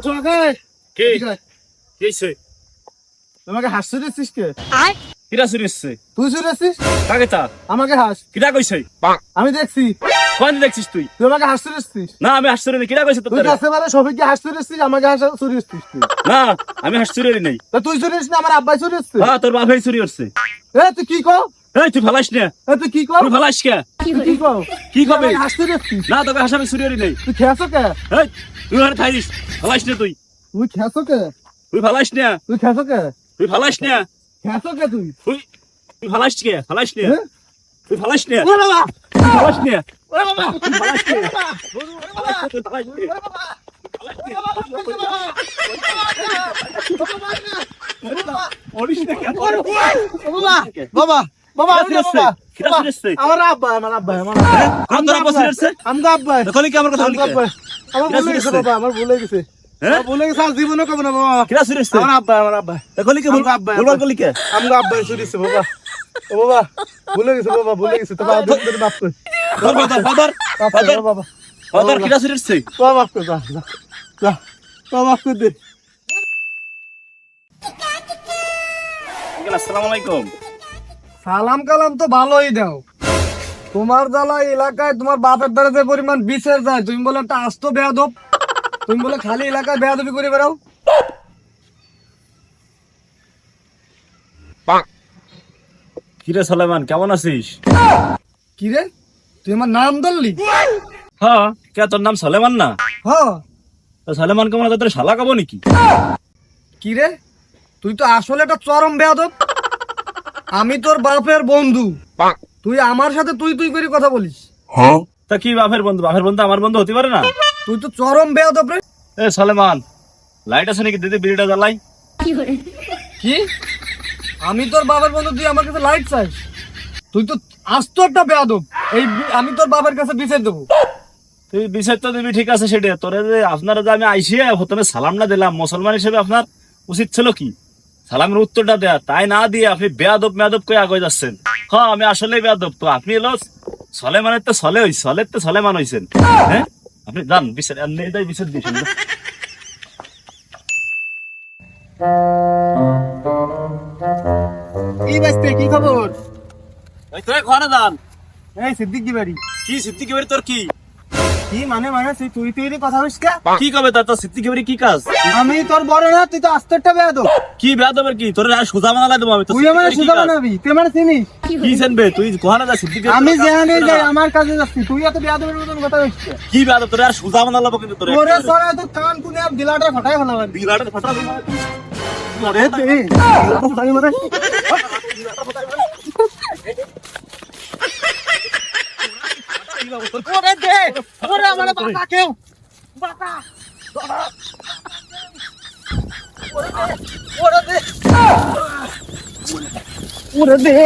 কে? তোমাকে হাস কে কিরা চুরিছে তুই চুরেছিস কাকে তা আমাকে হাস। কিরা কইছে? আমি দেখছি। কোন দেখছিস তুই? তুই আমাকে হাস চুরেছিস না আমি হাসছুরি নেই কিরা কইছে তোর তুই কাছে মানে সবাইকে হাস চুরেছিস আমাকে হাস চুরেছিস তুই। না আমি হাসছুরি নেই তা তুই চুরিস না আমার আব্বাই চুরেছিস হ্যাঁ তোর বাপই চুরি করছে। এ তুই কি কও? এই তুই ফালাইস না। তুই কি কও তুই কে? কি কও কি কবে? আমাকে হাস চুরেছিস না তোকে হাসামি চুরি করি নেই তুই খেয়েছো কে? এই তুই ওখানে থাইস ফালাইস না তুই। তুই খেয়েছো কে? তুই ফালাইস না। তুই খেয়েছো কে? তুই ফালাইস না। খেয়েছো কে তুই? তুই তুই ফালাইস কে? ফালাইস না। হ্যাঁ? তুই ফালাইস না। ওরে বাবা! তুই ফালাইস না। ওরে বাবা! তুই ফালাইস না। ওরে বাবা! তুই না। ওরে বাবা! বাবা! বাবা বাবা বাবা না আমার আব্বা আমার আব্বা আমার আব্বা। চুরিছে আব্বা দেখলি কি আমার কথা বলি? আমার ভুলে গেছে বাবা আমার ভুলে গেছে। হ্যাঁ? ভুলে গেছে আর জীবনে কব না বাবা। কিরা চুরিছে আমার আব্বা আমার আব্বা। দেখলি কি বল আব্বা, বলবার কলি কে? আমগো আব্বা চুরিছে বাবা। ও বাবা ভুলে গেছে বাবা ভুলে গেছে। তো বাবা ধরে মাফ কর ধর ফাদার ফাদার বাবা। ফাদার কিরা চুরিছে বাবা? মাফ কর যা যা, যা মাফ কর দে? আসসালামু আলাইকুম। সালাম কালাম তো ভালোই দাও। তোমার জ্বালা এলাকায় তোমার বাপের দ্বারা যে পরিমাণ বিচার যায় তুমি বলে একটা আস্ত বেয়াদব। তুমি বলে খালি এলাকায় বেয়াদবি করে বেড়াও। কিরে সালেমান কেমন আছিস? কি রে তুই আমার নাম ধরলি? হ্যাঁ কে তোর নাম সালেমান না? হ। তো সালেমান কেমন আছে তোর শালা কাবো নাকি? কি রে তুই তো আসলে একটা চরম বেয়াদব। আমি তোর বাপের বন্ধু। তুই আমার সাথে তুই তুই করে কথা বলিস। তা কি বাপের বন্ধু? বাপের বন্ধু আমার বন্ধু হতে পারে না? তুই তো চরম বেয়াদব রে। এ সালেমান লাইট আছে নাকি? দিদি বিড়িটা জ্বালাই। কি আমি তোর বাবার বন্ধু তুই আমার কাছে লাইট চাইস তুই তো আস্ত একটা বেয়াদব। এই আমি তোর বাবার কাছে বিচার দেবো। তুই বিষয় তো দিবি ঠিক আছে সেটা। তোরে যে আপনারা যে আমি আইসিয়ে প্রথমে সালাম না দিলাম মুসলমান হিসেবে আপনার উচিত ছিল কি? সালামের উত্তরটা দেয়া তাই না দিয়ে আপনি বেয়াদব মেয়াদব করে আগে যাচ্ছেন। হ্যাঁ আমি আসলে বেয়াদব তো আপনি এলো সলেমানের তো সলে হই সলের তো সলেমান হইছেন। হ্যাঁ? আপনি যান বিচার এটাই বিচার দিয়েছেন। কি বাজতে কি খবর? তুই ঘরে যান। এই সিদ্দিক কি বাড়ি। কি সিদ্দিকি বাড়ি তোর কি? কি মানে মানে? তুই তুই তুই কথা হইস কা? কি কবে তার তোর সিদ্দিকি বাড়ি কি কাজ? আমি তোর বড় না তুই তো আস্ত একটা বেয়াদব। কি বেয়া বেয়াদবের কি? তোর আর সোজা বানালাই দেবো আমি তোর তুই আমার কাজ? বানাবি তুই আমার চিনিস। কি জানবে তুই কোহানা যা সিদ্দিকি আমি যেখানে যাই আমার কাজে যাচ্ছি। তুই এত বেয়াদবের মতন কথা হইস কা? কি বেয়াদব তোর আর সোজা বানালাবো কিন্তু তোর ওরে সরা তো কান কুনে আপ দিলাটা ফাটাই ফেলাম বিরাটের ফাটা ওরে দে ফাটাই মারে ওরে দে ওরে আমার বাবা কেউ বাবা ওরে দে ওরে দে ওরে দে